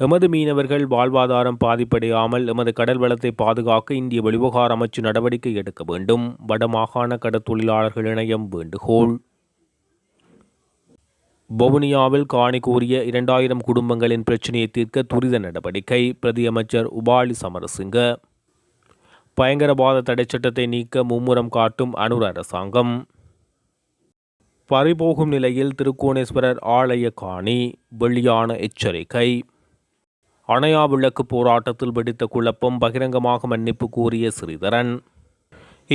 எமது மீனவர்கள் வாழ்வாதாரம் பாதிப்படையாமல் எமது கடல் வளத்தை பாதுகாக்க இந்திய வெளிவகார அமைச்சு நடவடிக்கை எடுக்க வேண்டும். வடமாகாண கடற்தொழிலாளர்கள் இணையம் வேண்டுகோள். வவுனியாவில் காணி கூறிய இரண்டாயிரம் குடும்பங்களின் பிரச்சினையை தீர்க்க துரித நடவடிக்கை பிரதியமைச்சர் உபாலி சமரசிங்க. பயங்கரவாத தடைச்சட்டத்தை நீக்க மும்முரம் காட்டும் அனுர் அரசாங்கம். பறிபோகும் நிலையில் திருக்கோணேஸ்வரர் ஆலய காணி வெளியான எச்சரிக்கை. அணையா விளக்கு போராட்டத்தில் வெடித்த குழப்பம் பகிரங்கமாக மன்னிப்பு கூறிய ஸ்ரீதரன்.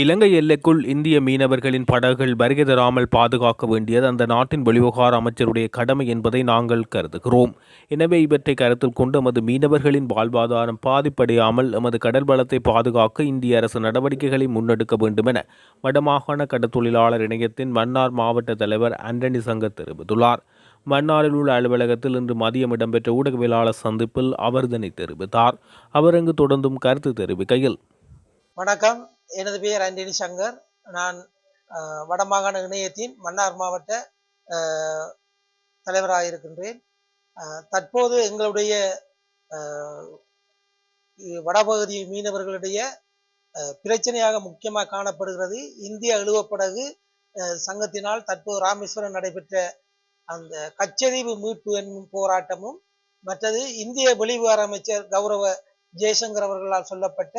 இலங்கை எல்லைக்குள் இந்திய மீனவர்களின் படகுகள் வருகை தராமல் பாதுகாக்க வேண்டியது அந்த நாட்டின் வெளிவகார அமைச்சருடைய கடமை என்பதை நாங்கள் கருதுகிறோம். எனவே இவற்றை கருத்தில் கொண்டு எமது மீனவர்களின் வாழ்வாதாரம் பாதிப்படையாமல் எமது கடல் வளத்தை பாதுகாக்க இந்திய அரசு நடவடிக்கைகளை முன்னெடுக்க வேண்டும் என வடமாகாண கடற்தொழிலாளர் இணையத்தின் மன்னார் மாவட்ட தலைவர் ஆண்டனி சங்கர் தெரிவித்துள்ளார். மன்னாரில் உள்ள அலுவலகத்தில் இன்று மதியம் இடம்பெற்ற ஊடகவியலாளர் சந்திப்பில் அவர் இதனை தெரிவித்தார். அவர் அங்கு தொடர்ந்தும் கருத்து தெரிவிக்கையில். வணக்கம். எனது பெயர் ஆண்டனி சங்கர். நான் வடமாகாண இணையத்தின் மன்னார் மாவட்ட தலைவராக இருக்கின்றேன். தற்போது எங்களுடைய வடபகுதி மீனவர்களுடைய பிரச்சனையாக முக்கியமாக காணப்படுகிறது. இந்திய இழுவப்படகு சங்கத்தினால் தற்போது ராமேஸ்வரம் நடைபெற்ற அந்த கச்சதீவு மீட்பு என்னும் போராட்டமும் மற்றது இந்திய வெளிவார அமைச்சர் கௌரவ ஜெய்சங்கர் அவர்களால் சொல்லப்பட்ட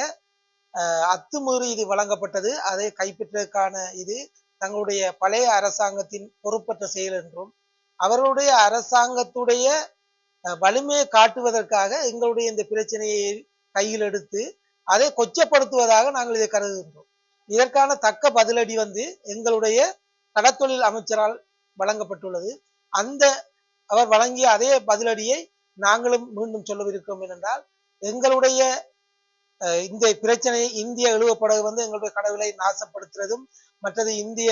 அத்துமீறி இது வழங்கப்பட்டது. அதை கைப்பற்றதற்கான இது தங்களுடைய பழைய அரசாங்கத்தின் பொறுப்பற்ற செயல் என்றும் அவர்களுடைய அரசாங்கத்துடைய அஹ், வலிமையை காட்டுவதற்காக எங்களுடைய இந்த பிரச்சனையை கையில் எடுத்து அதை கொச்சப்படுத்துவதாக நாங்கள் இதை கருதுகின்றோம். இதற்கான தக்க பதிலடி வந்து எங்களுடைய கடத்தொழில் அமைச்சரால் வழங்கப்பட்டுள்ளது. அந்த அவர் வழங்கிய அதே பதிலடியை நாங்களும் மீண்டும் சொல்லவிருக்கிறோம் என்றால் எங்களுடைய இந்த பிரச்சனை இந்திய இழுவப்படகு வந்து எங்களுடைய கடவுளை நாசப்படுத்துறதும் மற்றது இந்திய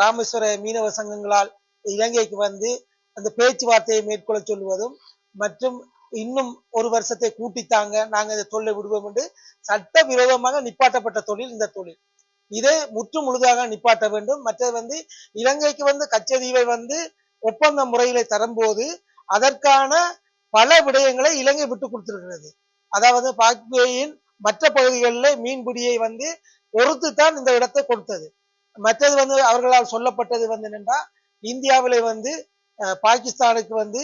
ராமேஸ்வர மீனவ சங்கங்களால் இலங்கைக்கு வந்து அந்த பேச்சுவார்த்தையை மேற்கொள்ள சொல்வதும் மற்றும் இன்னும் ஒரு வருஷத்தை கூட்டித்தாங்க நாங்க இந்த தொழிலை விடுவோம் என்று சட்ட விரோதமாக நிப்பாட்டப்பட்ட தொழில் இந்த தொழில். இதை முற்று முழுதாக நிப்பாட்ட வேண்டும். மற்றது வந்து இலங்கைக்கு வந்து கச்சதீவை வந்து ஒப்பந்த முறையில தரும்போது அதற்கான பல விடயங்களை இலங்கை விட்டு கொடுத்திருக்கிறது. அதாவது பாக்பேயின் மற்ற பகுதிகளில் மீன்பிடியை வந்து பொறுத்து தான் இந்த இடத்தை கொடுத்தது. மற்றது வந்து அவர்களால் சொல்லப்பட்டது வந்து என்னென்னா இந்தியாவிலே வந்து பாகிஸ்தானுக்கு வந்து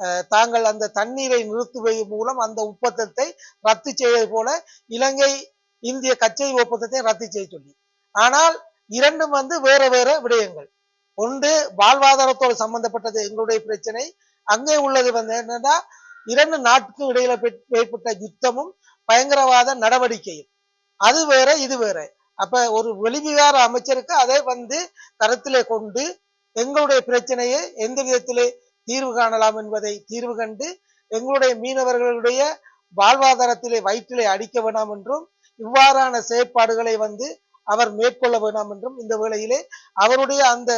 அஹ், தாங்கள் அந்த தண்ணீரை நிறுத்துவது மூலம் அந்த ஒப்பந்தத்தை ரத்து செய்வது போல இலங்கை இந்திய கச்சை ஒப்பந்தத்தை ரத்து செய்ய சொல்லி. ஆனால் இரண்டும் வந்து வேற வேற விடயங்கள். ஒன்று வாழ்வாதாரத்தோடு சம்பந்தப்பட்டது எங்களுடைய பிரச்சனை. அங்கே உள்ளது வந்து என்னன்னா இரண்டு நாட்டுக்கும் இடையில ஏற்பட்ட யுத்தமும் பயங்கரவாத நடவடிக்கையும். அது வேற இது வேற. அப்ப ஒரு வெளிவிகார அமைச்சருக்கு அதை வந்து கருத்திலே கொண்டு எங்களுடைய பிரச்சனையை எந்த விதத்திலே தீர்வு காணலாம் என்பதை தீர்வு கண்டு எங்களுடைய மீனவர்களுடைய வாழ்வாதாரத்திலே வயிற்றிலே அடிக்க வேண்டாம் என்றும் இவ்வாறான செயற்பாடுகளை வந்து அவர் மேற்கொள்ள வேண்டாம் என்றும் இந்த வேளையிலே அவருடைய அந்த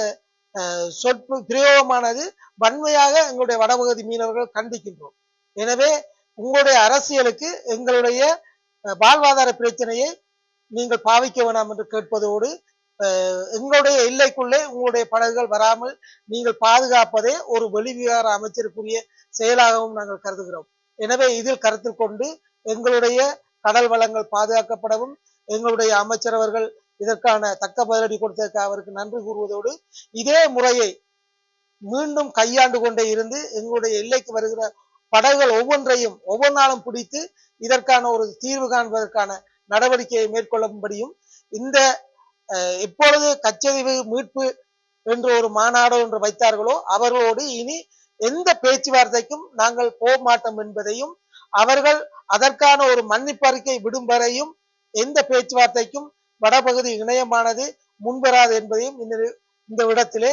சொற்பு பிரயோகமானது வன்மையாக எங்களுடைய வடபகுதி மீனவர்கள் கண்டிக்கின்றோம். எனவே உங்களுடைய அரசியலுக்கு எங்களுடைய அஹ், வாழ்வாதார பிரச்சனையை நீங்கள் பாவிக்க வேணாம் என்று கேட்பதோடு அஹ், எங்களுடைய எல்லைக்குள்ளே உங்களுடைய படகுகள் வராமல் நீங்கள் பாதுகாப்பதே ஒரு வெளிவிகார அமைச்சருக்குரிய செயலாகவும் நாங்கள் கருதுகிறோம். எனவே இதில் கருத்தில் கொண்டு எங்களுடைய கடல் வளங்கள் பாதுகாக்கப்படவும் எங்களுடைய அமைச்சரவர்கள் இதற்கான தக்க பதிலடி கொடுத்ததற்கு அவருக்கு நன்றி கூறுவதோடு இதே முறையை மீண்டும் கையாண்டு கொண்டே இருந்து எங்களுடைய எல்லைக்கு வருகிற படகுகள் ஒவ்வொன்றையும் ஒவ்வொரு நாளும் பிடித்து இதற்கான ஒரு தீர்வு காண்பதற்கான நடவடிக்கையை மேற்கொள்ளும்படியும் இந்த அஹ், எப்பொழுது கச்சதீவு மீட்பு என்று ஒரு மாநாடு என்று வைத்தார்களோ அவர்களோடு இனி எந்த பேச்சுவார்த்தைக்கும் நாங்கள் போக மாட்டோம் என்பதையும் அவர்கள் அதற்கான ஒரு மன்னிப்பறிக்கை விடும் வரையும் எந்த பேச்சுவார்த்தைக்கும் வடபகுதி இணையமானது முன்வராது என்பதையும் இந்த இந்த இடத்திலே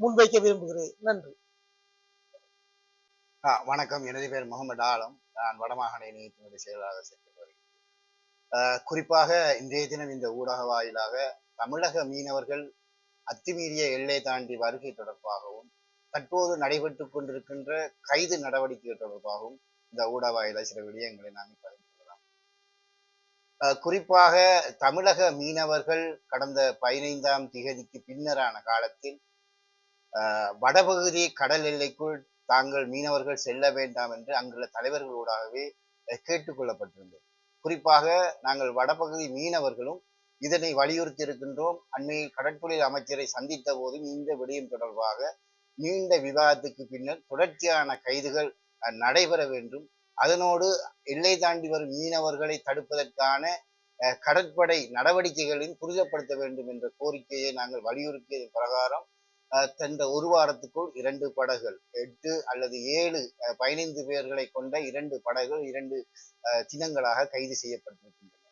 முன்வைக்க விரும்புகிறேன். நன்றி. வணக்கம். எனது பேர் முகமது ஆலம். நான் வடமாகாண இணையத்தினுடைய செயலாளர் சென்று வருகிறேன். குறிப்பாக இன்றைய தினம் இந்த ஊடக வாயிலாக தமிழக மீனவர்கள் அத்துமீறிய எல்லை தாண்டி வருகை தொடர்பாகவும் தற்போது நடைபெற்றுக் கொண்டிருக்கின்ற கைது நடவடிக்கை தொடர்பாகவும் இந்த ஊடக வாயிலாக சில விடயங்களை நாங்கள் பகிர்ந்து குறிப்பாக தமிழக மீனவர்கள் கடந்த பதினைந்தாம் திகதிக்கு பின்னரான காலத்தில் வடபகுதி கடல் எல்லைக்குள் தாங்கள் மீனவர்கள் செல்ல வேண்டாம் என்று அங்குள்ள தலைவர்களோடாகவே கேட்டுக்கொள்ளப்பட்டிருந்தது குறிப்பாக நாங்கள் வடபகுதி மீனவர்களும் இதனை வலியுறுத்தி இருக்கின்றோம் அண்மையில் கடற்தொழில் அமைச்சரை சந்தித்த போதும் இந்த விடயம் தொடர்பாக நீண்ட விவாதத்துக்கு பின்னர் தொடர்ச்சியான கைதுகள் அஹ், நடைபெற வேண்டும். அதனோடு எல்லை தாண்டி வரும் மீனவர்களை தடுப்பதற்கான அஹ், கடற்படை நடவடிக்கைகளையும் துரிதப்படுத்த வேண்டும் என்ற கோரிக்கையை நாங்கள் வலியுறுத்தியதன் பிரகாரம் அஹ், சென்ற ஒரு வாரத்துக்குள் இரண்டு படகுகள் எட்டு அல்லது ஏழு அஹ், பதினைந்து பேர்களை கொண்ட இரண்டு படகுகள் இரண்டு அஹ், சின்னங்களாக கைது செய்யப்பட்டிருக்கின்றன.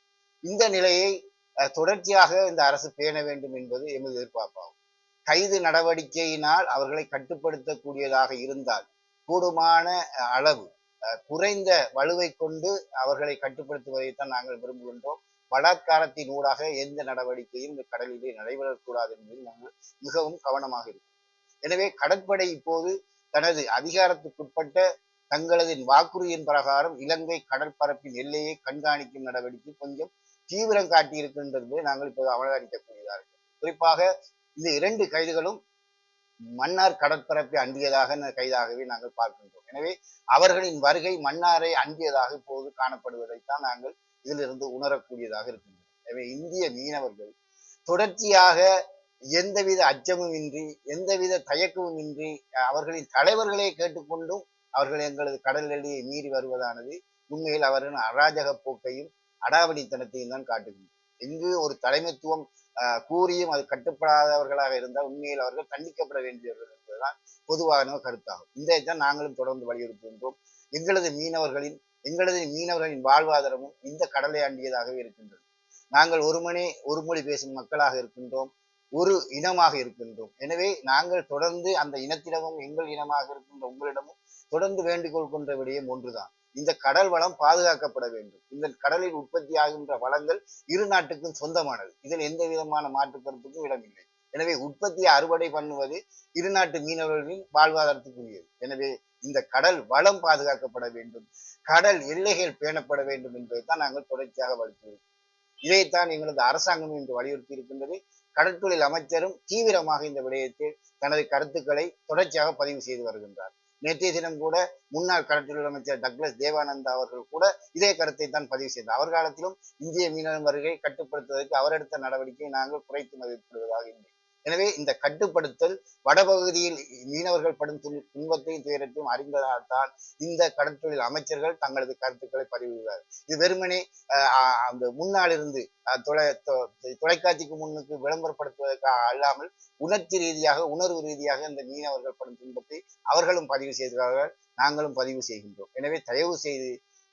இந்த நிலையை அஹ், தொடர்ச்சியாக இந்த அரசு பேண வேண்டும் என்பது எமது எதிர்பார்ப்பாகும். கைது நடவடிக்கையினால் அவர்களை கட்டுப்படுத்தக்கூடியதாக இருந்தால் கூடுமான அளவு குறைந்த வலுவை கொண்டு அவர்களை கட்டுப்படுத்துவதைத்தான் நாங்கள் விரும்புகின்றோம். பலாத்காரத்தின் ஊடாக எந்த நடவடிக்கையும் இந்த கடலிலே நடைபெறக்கூடாது என்பதில் நாங்கள் மிகவும் கவனமாக இருக்கிறோம். எனவே கடற்படை இப்போது தனது அதிகாரத்துக்குட்பட்ட தங்களது வாக்குறுதியின் பிரகாரம் இலங்கை கடற்பரப்பின் எல்லையை கண்காணிக்கும் நடவடிக்கை கொஞ்சம் தீவிரம் காட்டியிருக்கின்றது நாங்கள் இப்போது அவதானிக்கக்கூடியதாக குறிப்பாக இந்த இரண்டு கைதுகளும் மன்னார் கடற்பரப்பை அண்டியதாக கைதாகவே நாங்கள் பார்க்கின்றோம். எனவே அவர்களின் வருகை மன்னாரை அண்டியதாக இப்போது காணப்படுவதைத்தான் நாங்கள் இதிலிருந்து உணரக்கூடியதாக இருக்கின்றோம். எனவே இந்திய மீனவர்கள் தொடர்ச்சியாக எந்தவித அச்சமும் இன்றி எந்தவித தயக்கமும் இன்றி அவர்களின் தலைவர்களே கேட்டுக்கொண்டும் அவர்கள் எங்களது கடல் எல்லையை மீறி வருவதானது உண்மையில் அவர்களின் அராஜக போக்கையும் அடாவடித்தனத்தையும் தான் காட்டுகின்றனர் எங்கு ஒரு தலைமைத்துவம் கூறியும் அது கட்டுப்படாதவர்களாக இருந்தால் உண்மையில் அவர்கள் தண்டிக்கப்பட வேண்டியவர்கள் என்பதுதான் பொதுவான கருத்தாகும். இந்த தான் நாங்களும் தொடர்ந்து வலியுறுத்துகின்றோம். எங்களது மீனவர்களின் எங்களது மீனவர்களின் வாழ்வாதாரமும் இந்த கடலை அண்டியதாகவே இருக்கின்றது. நாங்கள் ஒரு மணி ஒரு மொழி பேசும் மக்களாக இருக்கின்றோம். ஒரு இனமாக இருக்கின்றோம். எனவே நாங்கள் தொடர்ந்து அந்த இனத்திடமும் எங்கள் இனமாக இருக்கின்ற உங்களிடமும் தொடர்ந்து வேண்டுகோள் கொண்ட விடயம் ஒன்றுதான். இந்த கடல் வளம் பாதுகாக்கப்பட வேண்டும். இந்த கடலில் உற்பத்தி ஆகின்ற வளங்கள் இரு நாட்டுக்கும் சொந்தமானது. இதில் எந்த விதமான மாற்று கருத்துக்கும் இடமில்லை எனவே உற்பத்தியை அறுவடை பண்ணுவது இரு நாட்டு மீனவர்களின் வாழ்வாதாரத்துக்குரியது. எனவே இந்த கடல் வளம் பாதுகாக்கப்பட வேண்டும். கடல் எல்லைகள் பேணப்பட வேண்டும் என்பதைத்தான் நாங்கள் தொடர்ச்சியாக வலியுறுத்தி இதைத்தான் எங்களது அரசாங்கம் என்று வலியுறுத்தி இருக்கின்றது கடற்தொழில் அமைச்சரும் தீவிரமாக இந்த விடயத்தில் தனது கருத்துக்களை தொடர்ச்சியாக பதிவு செய்து வருகின்றார். நேற்றைய தினம் கூட முன்னாள் கடற்றொழில் அமைச்சர் டக்ளஸ் தேவானந்தா அவர்கள் கூட இதே கருத்தை தான் பதிவு செய்தார். அவர் காலத்திலும் இந்திய மீனவர் வருகை கட்டுப்படுத்துவதற்கு அவர் எடுத்த நடவடிக்கையை நாங்கள் குறைத்து மதிப்பிடுவதாக இல்லை. எனவே இந்த கட்டுப்படுத்தல் வடபகுதியில் மீனவர்கள் படும் துன்பத்தையும் துயரத்தையும் அறிந்ததால் தான் இந்த கடற்தொழில் அமைச்சர்கள் தங்களது கருத்துக்களை பதிவிடுவார் இது வெறுமனே அந்த முன்னால் இருந்து தொலை தொலைக்காட்சிக்கு முன்னுக்கு விளம்பரப்படுத்துவதற்காக அல்லாமல் உணர்ச்சி ரீதியாக உணர்வு ரீதியாக இந்த மீனவர்கள் படும் துன்பத்தை அவர்களும் பதிவு செய்திருக்கிறார்கள். நாங்களும் பதிவு செய்கின்றோம். எனவே தயவு செய்து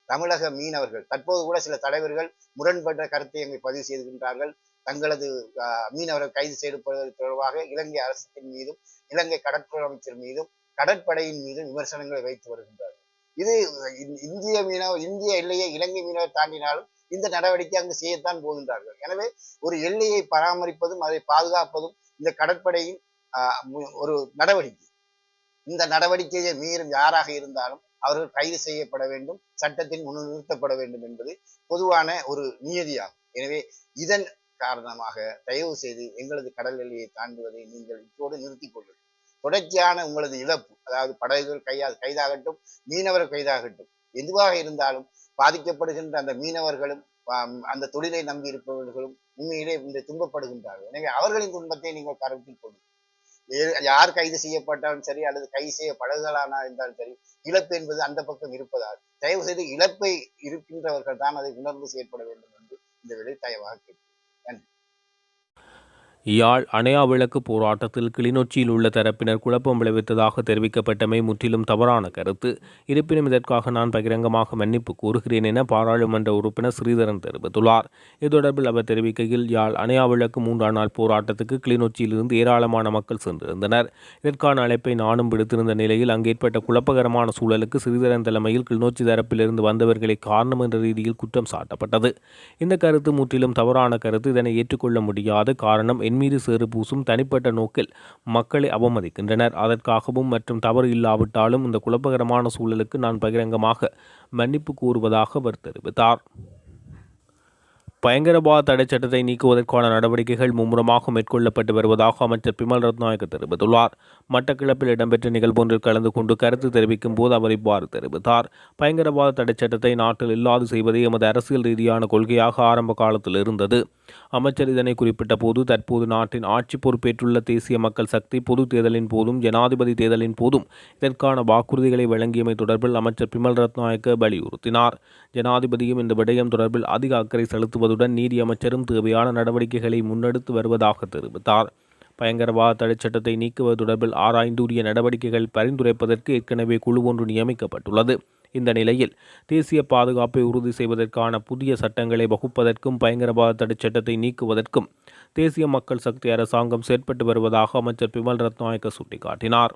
தமிழக மீனவர்கள் தற்போது கூட சில தலைவர்கள் முரண்பட்ட கருத்தை அங்கே பதிவு செய்திருக்கின்றார்கள். தங்களது ஆஹ், மீனவர்கள் கைது செய்யப்படுவது தொடர்பாக இலங்கை அரசின் மீதும் இலங்கை கடற்படை அமைச்சர் மீதும் கடற்படையின் மீதும் விமர்சனங்களை வைத்து வருகின்றார்கள். இது இந்திய மீனவர் இந்திய எல்லையை இலங்கை மீனவர் தாண்டினாலும் இந்த நடவடிக்கை அங்கு செய்யத்தான் போகின்றார்கள். எனவே ஒரு எல்லையை பராமரிப்பதும் அதை பாதுகாப்பதும் இந்த கடற்படையின் ஆஹ், ஒரு நடவடிக்கை. இந்த நடவடிக்கையை மீறும் யாராக இருந்தாலும் அவர்கள் கைது செய்யப்பட வேண்டும் சட்டத்தின் முன் நிறுத்தப்பட வேண்டும் என்பது பொதுவான ஒரு நியதியாகும். எனவே இதன் காரணமாக தயவு செய்து எங்களது கடல் எல்லையை தாண்டுவதை நீங்கள் இப்போது நிறுத்திக் கொள்ளுங்கள். தொடர்ச்சியான உங்களது இழப்பு அதாவது படகுகள் கையா கைதாகட்டும் மீனவர் கைதாகட்டும் எதுவாக இருந்தாலும் பாதிக்கப்படுகின்ற அந்த மீனவர்களும் அந்த தொழிலை நம்பி இருப்பவர்களும் உண்மையிலே இந்த துன்பப்படுகின்றார்கள். எனவே அவர்களின் துன்பத்தை நீங்கள் கருத்தில் கொள்ளுங்கள். யார் கைது செய்யப்பட்டாலும் சரி அல்லது கைது செய்ய படகுகளானா இருந்தாலும் சரி இழப்பு என்பது அந்த பக்கம் இருப்பதால் தயவு செய்து இழப்பை இருக்கின்றவர்கள் தான் அதை உணர்ந்து செயற்பட வேண்டும் என்று இந்த விலை தயவாக கேட்கிறேன் and யாழ் அணையா விளக்கு போராட்டத்தில் கிளிநொச்சியில் உள்ள தரப்பினர் குழப்பம் விளைவித்ததாக தெரிவிக்கப்பட்டமை முற்றிலும் தவறான கருத்து. இருப்பினும் இதற்காக நான் பகிரங்கமாக மன்னிப்பு கூறுகிறேன் என பாராளுமன்ற உறுப்பினர் ஸ்ரீதரன் தெரிவித்துள்ளார். இது தொடர்பில் அவர் தெரிவிக்கையில் யாழ் அணையா விளக்கு மூன்றாம் நாள் போராட்டத்துக்கு கிளிநொச்சியிலிருந்து ஏராளமான மக்கள் சென்றிருந்தனர். இதற்கான அழைப்பை நானும் விடுத்திருந்த நிலையில் அங்கு ஏற்பட்ட குழப்பகரமான சூழலுக்கு ஸ்ரீதரன் தலைமையில் கிளிநொச்சி தரப்பிலிருந்து வந்தவர்களை காரணம் என்ற ரீதியில் குற்றம் சாட்டப்பட்டது. இந்த கருத்து முற்றிலும் தவறான கருத்து. இதனை ஏற்றுக்கொள்ள முடியாத காரணம் என்மீது சேறு பூசும் தனிப்பட்ட நோக்கில் மக்களை அவமதிக்கின்றனர். அதற்காகவும் மற்றும் தவறு இல்லாவிட்டாலும் இந்த குழப்பகரமான சூழலுக்கு நான் பகிரங்கமாக மன்னிப்பு கூறுவதாக அவர் தெரிவித்தார். பயங்கரவாத தடை சட்டத்தை நீக்குவதற்கான நடவடிக்கைகள் மும்முரமாக மேற்கொள்ளப்பட்டு வருவதாக அமைச்சர் பிமல் ரத்நாயக்க தெரிவித்துள்ளார். மட்டக்கிழப்பில் இடம்பெற்ற நிகழ்வொன்றில் கலந்து கொண்டு கருத்து தெரிவிக்கும் போது அவர் இவ்வாறு தெரிவித்தார். பயங்கரவாத தடை சட்டத்தை நாட்டில் இல்லாது செய்வதே எமது அரசியல் ரீதியான கொள்கையாக ஆரம்ப காலத்தில் இருந்தது. அமைச்சர் இதனை குறிப்பிட்ட போது தற்போது நாட்டின் ஆட்சி பொறுப்பேற்றுள்ள தேசிய மக்கள் சக்தி பொது தேர்தலின் போதும் ஜனாதிபதி தேர்தலின் போதும் இதற்கான வாக்குறுதிகளை வழங்கியமை தொடர்பில் அமைச்சர் பிமல் ரத்நாயக்க வலியுறுத்தினார். ஜனாதிபதியும் இந்த விடயம் தொடர்பில் அதிக அக்கறை செலுத்துவதுடன் நீதி அமைச்சரும் தேவையான நடவடிக்கைகளை முன்னெடுத்து வருவதாக தெரிவித்தார். பயங்கரவாத தடைச்சட்டத்தை நீக்குவது தொடர்பில் ஆராய்ந்தூரிய நடவடிக்கைகள் பரிந்துரைப்பதற்கு ஏற்கனவே குழு ஒன்று நியமிக்கப்பட்டுள்ளது. இந்த நிலையில் தேசிய பாதுகாப்பை உறுதி செய்வதற்கான புதிய சட்டங்களை வகுப்பதற்கும் பயங்கரவாத தடைச்சட்டத்தை நீக்குவதற்கும் தேசிய மக்கள் சக்தி அரசாங்கம் செயற்பட்டு வருவதாக அமைச்சர் பிமல் ரத்நாயக்க சுட்டிக்காட்டினார்.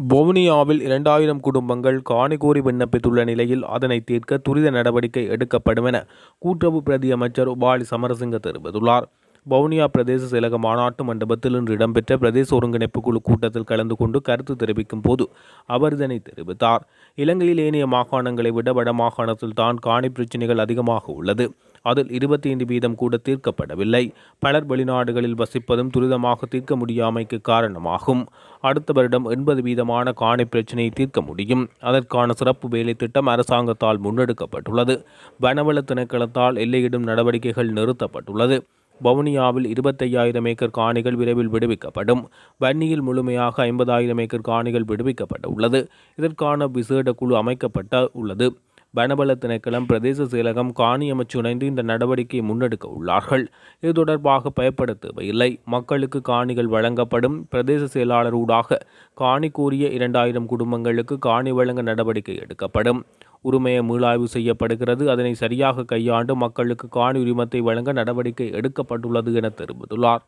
வவுனியாவில் இரண்டாயிரம் குடும்பங்கள் காணி கோரி விண்ணப்பித்துள்ள நிலையில் அதனை தீர்க்க துரித நடவடிக்கை எடுக்கப்படும் என கூட்டுறவு பிரதி அமைச்சர் உபாலி சமரசிங்க தெரிவித்துள்ளார். வவுனியா பிரதேச செயலக மாநாட்டு மண்டபத்தில் இன்று இடம்பெற்ற பிரதேச ஒருங்கிணைப்பு குழு கூட்டத்தில் கலந்து கொண்டு கருத்து தெரிவிக்கும் போது அவர் இதனை தெரிவித்தார். இலங்கையில் ஏனைய மாகாணங்களை விட வட மாகாணத்தில் தான் காணி பிரச்சினைகள் அதிகமாக உள்ளது. அதில் இருபத்தி ஐந்து வீதம் கூட தீர்க்கப்படவில்லை. பலர் வெளிநாடுகளில் வசிப்பதும் துரிதமாக தீர்க்க முடியாமைக்கு காரணமாகும். அடுத்த வருடம் எண்பது வீதமான காணி பிரச்சினையை தீர்க்க முடியும். அதற்கான சிறப்பு வேலை திட்டம் அரசாங்கத்தால் முன்னெடுக்கப்பட்டுள்ளது. வனவள திணைக்களத்தால் எல்லையிடும் நடவடிக்கைகள் நிறுத்தப்பட்டுள்ளது. வவுனியாவில் இருபத்தையாயிரம் ஏக்கர் காணிகள் விரைவில் விடுவிக்கப்படும். வன்னியில் முழுமையாக ஐம்பதாயிரம் ஏக்கர் காணிகள் விடுவிக்கப்பட உள்ளது. இதற்கான விசேட குழு அமைக்கப்பட்ட உள்ளது. வனபல திணைக்களம் பிரதேச செயலகம் காணி அமைச்சு இணைந்து இந்த நடவடிக்கையை முன்னெடுக்க உள்ளார்கள். இது தொடர்பாக பயப்பட தேவையில்லை மக்களுக்கு காணிகள் வழங்கப்படும் பிரதேச செயலாளர் ஊடாக காணி கூறிய இரண்டாயிரம் குடும்பங்களுக்கு காணி வழங்க நடவடிக்கை எடுக்கப்படும். உரிமையை மீளாய்வு செய்யப்படுகிறது. அதனை சரியாக கையாண்டு மக்களுக்கு காணி உரிமத்தை வழங்க நடவடிக்கை எடுக்கப்பட்டுள்ளது என தெரிவித்துள்ளார்.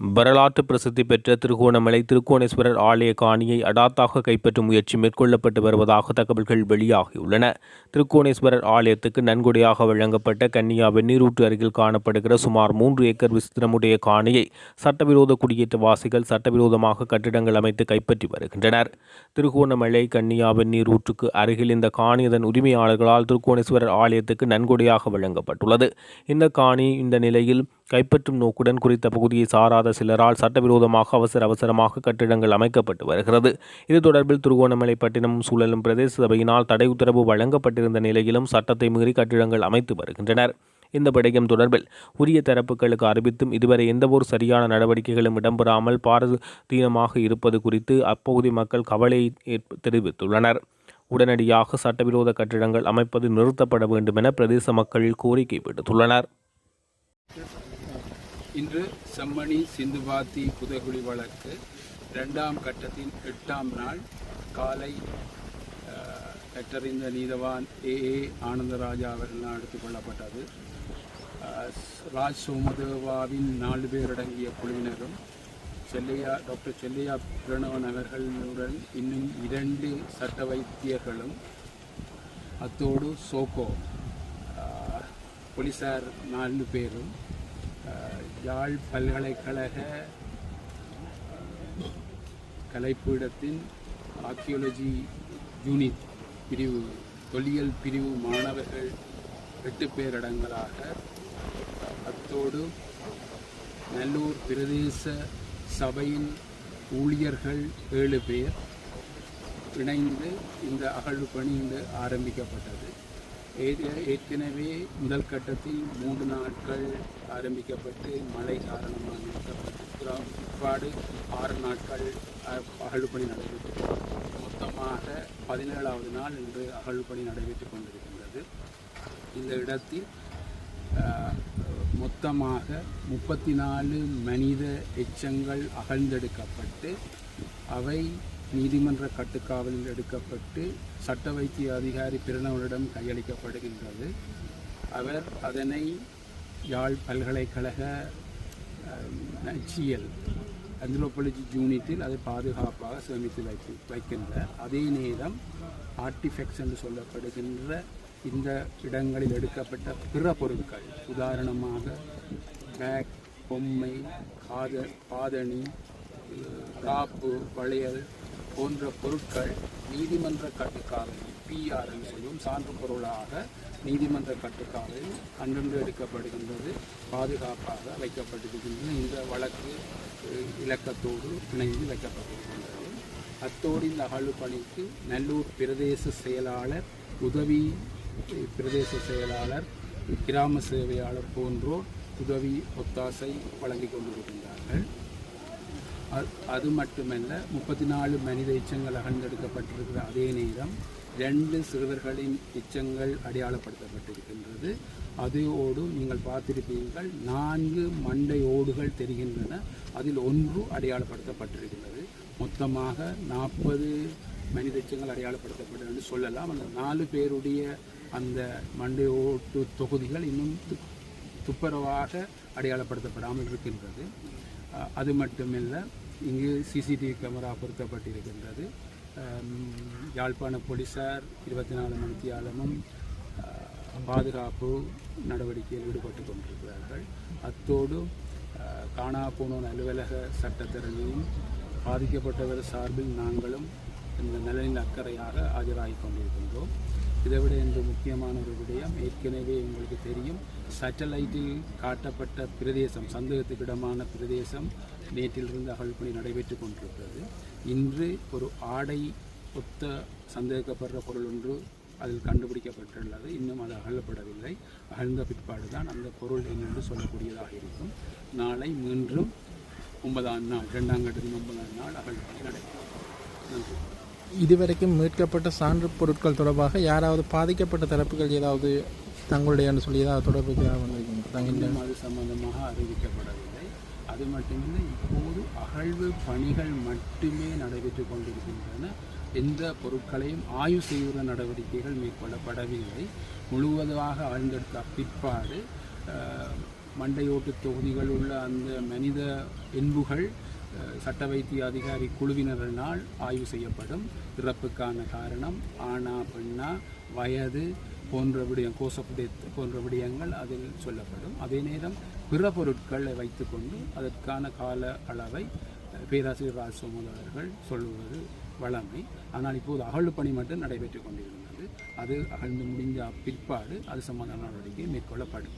வரலாற்று பிரசித்தி பெற்ற திருகோணமலை திருக்கோணேஸ்வரர் ஆலய காணியை அடாத்தாக கைப்பற்றும் முயற்சி மேற்கொள்ளப்பட்டு வருவதாக தகவல்கள் வெளியாகியுள்ளன. திருக்கோணேஸ்வரர் ஆலயத்துக்கு நன்கொடையாக வழங்கப்பட்ட கன்னியா வெந்நீரூற்று அருகில் காணப்படுகிற சுமார் மூன்று ஏக்கர் விஸ்திரமுடைய காணியை சட்டவிரோத குடியேற்றவாசிகள் சட்டவிரோதமாக கட்டிடங்கள் அமைத்து கைப்பற்றி வருகின்றனர். திருகோணமலை கன்னியா வெந்நீரூற்றுக்கு அருகில் இந்த காணி அதன் உரிமையாளர்களால் திருக்கோணேஸ்வரர் ஆலயத்துக்கு நன்கொடையாக வழங்கப்பட்டுள்ளது. இந்த காணி இந்த நிலையில் கைப்பற்றும் நோக்குடன் குறித்த பகுதியை சாராத சிலரால் சட்டவிரோதமாக அவசர அவசரமாக கட்டிடங்கள் அமைக்கப்பட்டு வருகிறது. இது தொடர்பில் திருகோணமலை பட்டினம் சூழலும் பிரதேச சபையினால் தடை உத்தரவு வழங்கப்பட்டிருந்த நிலையிலும் சட்டத்தை மீறி கட்டிடங்கள் அமைத்து வருகின்றனர். இந்த விடயம் தொடர்பில் உரிய தரப்புகளுக்கு அறிவித்தும் இதுவரை எந்தவொரு சரியான நடவடிக்கைகளும் இடம்பெறாமல் பாரதீனமாக இருப்பது குறித்து அப்பகுதி மக்கள் கவலை ஏற்ப- தெரிவித்துள்ளனர். உடனடியாக சட்டவிரோத கட்டிடங்கள் அமைப்பது நிறுத்தப்பட வேண்டும் என பிரதேச மக்கள் கோரிக்கை விடுத்துள்ளனர். இன்று செம்மணி சிந்துபாத்தி புதைகுழி வழக்கு இரண்டாம் கட்டத்தின் எட்டாம் நாள் காலை கற்றறிந்த நீதவான் ஏ. ஏ. ஆனந்தராஜா அவர்களால் எடுத்துக் கொள்ளப்பட்டது. ராஜ் சோமதேவாவின் நாலு பேர் அடங்கிய குழுவினரும் செல்லையா டாக்டர் செல்லையா பிரணவன் அவர்களுடன் இன்னும் இரண்டு சட்ட வைத்தியர்களும் அத்தோடு சோகோ போலீஸார் போலீசார் நான்கு பேரும் யாழ் பல்கலைக்கழக கலைப்பீடத்தின் ஆர்கியோலஜி யூனிட் பிரிவு தொல்லியல் பிரிவு மாணவர்கள் எட்டு பேர் அடங்கலாக அத்தோடு நல்லூர் பிரதேச சபையின் ஊழியர்கள் ஏழு பேர் இணைந்து இந்த அகழ்வு பணி இன்று ஆரம்பிக்கப்பட்டது. ஏற்கனவே முதல் கட்டத்தில் மூன்று நாட்கள் ஆரம்பிக்கப்பட்டு மழை காரணமாக நிறுத்தப்பட்டு பிற்பாடு ஆறு நாட்கள் அகழ்வுப்பணி நடைபெற்று மொத்தமாக பதினேழாவது நாள் இன்று அகழ்வுப்பணி நடைபெற்று நடைபெற்றுக் கொண்டிருக்கின்றது. இந்த இடத்தில் மொத்தமாக முப்பத்தி நாலு மனித எச்சங்கள் அகழ்ந்தெடுக்கப்பட்டு அவை நீதிமன்ற கட்டுக்காவலில் எடுக்கப்பட்டு சட்ட வைத்திய அதிகாரி பிரணவரிடம் கையளிக்கப்படுகின்றது. அவர் அதனை யாழ் பல்கலைக்கழக நச்சியல் ஆந்த்ரோபாலஜி யூனிட்டில் அதை பாதுகாப்பாக சேமித்து வைத்து வைக்கின்றார். அதே நேரம் ஆர்டிஃபெக்ட்ஸ் என்று சொல்லப்படுகின்ற இந்த இடங்களில் எடுக்கப்பட்ட பிற பொருட்கள் உதாரணமாக பேக் பொம்மை காத பாதணி காப்பு வளையல் போன்ற பொருட்கள் நீதிமன்ற கட்டுக்காவலில் பிஆர் சொல்லும் சான்று பொருளாக நீதிமன்ற கட்டுக்காவலில் அன்றென்று எடுக்கப்படுகின்றது பாதுகாப்பாக வைக்கப்பட்டிருக்கின்றன இந்த வழக்கு இலக்கத்தோடு இணைந்து வைக்கப்பட்டிருக்கின்றது அத்தோடு இந்த அகழ்வு பணிக்கு நல்லூர் பிரதேச செயலாளர் உதவி பிரதேச செயலாளர் கிராம சேவையாளர் போன்றோர் உதவி ஒத்தாசை வழங்கிக் கொண்டிருக்கின்றார்கள். அது மட்டுமல்ல முப்பத்தி நாலு மனித எச்சங்கள் அகழ்ந்தெடுக்கப்பட்டிருக்கிற அதே நேரம் ரெண்டு சிறுவர்களின் எச்சங்கள் அடையாளப்படுத்தப்பட்டிருக்கின்றது. அதோடு நீங்கள் பார்த்திருப்பீர்கள் நான்கு மண்டை ஓடுகள் தெரிகின்றன. அதில் ஒன்று அடையாளப்படுத்தப்பட்டிருக்கின்றது மொத்தமாக நாற்பது மனித எச்சங்கள் அடையாளப்படுத்தப்பட்டது என்று சொல்லலாம். அந்த நாலு பேருடைய அந்த மண்டை ஓட்டு தொகுதிகள் இன்னும் துப்புரவாக அடையாளப்படுத்தப்படாமல் இருக்கின்றது. அது மட்டுமில்லை இங்கு சிசிடிவி கேமரா பொருத்தப்பட்டிருக்கின்றது. யாழ்ப்பாண போலீசார் இருபத்தி நாலு மணித்தியாலமும் பாதுகாப்பு நடவடிக்கையில் ஈடுபட்டு கொண்டிருக்கிறார்கள். அத்தோடு காணா போனோன் அலுவலக சட்டத்தரணியும் பாதிக்கப்பட்டவர் சார்பில் நாங்களும் இந்த நலனில் அக்கறையாக ஆஜராகி கொண்டிருக்கின்றோம். இதைவிட இன்று முக்கியமான ஒரு விடயம் ஏற்கனவே உங்களுக்கு தெரியும் சேட்டலைட்டில் காட்டப்பட்ட பிரதேசம் சந்தேகத்துக்கிடமான பிரதேசம் நேற்றிலிருந்து அகழ்பணி நடைபெற்று கொண்டிருக்கிறது. இன்று ஒரு ஆடை ஒத்த சந்தேகிக்கப்படுற பொருள் ஒன்று அதில் கண்டுபிடிக்கப்பட்டுள்ளது. இன்னும் அது அகழப்படவில்லை. அகழ்ந்த பிற்பாடு தான் அந்த பொருள் என்னென்று சொல்லக்கூடியதாக இருக்கும். நாளை மீண்டும் ஒன்பதாம் நாள் இரண்டாம் கட்டத்தின் ஒன்பதாம் நாள் அகழ்பணி நடைபெறும் நன்றி இதுவரைக்கும் மீட்கப்பட்ட சான்று பொருட்கள் தொடர்பாக யாராவது பாதிக்கப்பட்ட தரப்புகள் ஏதாவது தங்களுடைய சொல்லி ஏதாவது தொடர்புக்கு இன்னும் அது சம்பந்தமாக அறிவிக்கப்படவில்லை. அது மட்டுமில்லை இப்போது அகழ்வு பணிகள் மட்டுமே நடைபெற்று கொண்டிருக்கின்றன. எந்த பொருட்களையும் ஆய்வு செய்கிற நடவடிக்கைகள் மேற்கொள்ளப்படவில்லை. முழுவதுமாக ஆழ்ந்தெடுத்த பிற்பாடு மண்டையோட்டு தொகுதிகள் உள்ள அந்த மனித என்புகள் சட்ட வைத்திய அதிகாரி குழுவினரினால் ஆய்வு செய்யப்படும். இறப்புக்கான காரணம் ஆணா பெண்ணா வயது போன்ற விடயம் கோசப்புடைய போன்ற விடயங்கள் அதில் சொல்லப்படும். அதே நேரம் பிற பொருட்களை வைத்துக்கொண்டு அதற்கான கால அளவை பேராசிரியர் ராஜசோமன் அவர்கள் சொல்லுவது வழமை. ஆனால் இப்போது அகழ்வு பணி மட்டும் நடைபெற்று கொண்டிருந்தது அது அகழ்ந்து முடிஞ்ச பிற்பாடு அது சம்பந்தமான நடவடிக்கை மேற்கொள்ளப்படும்.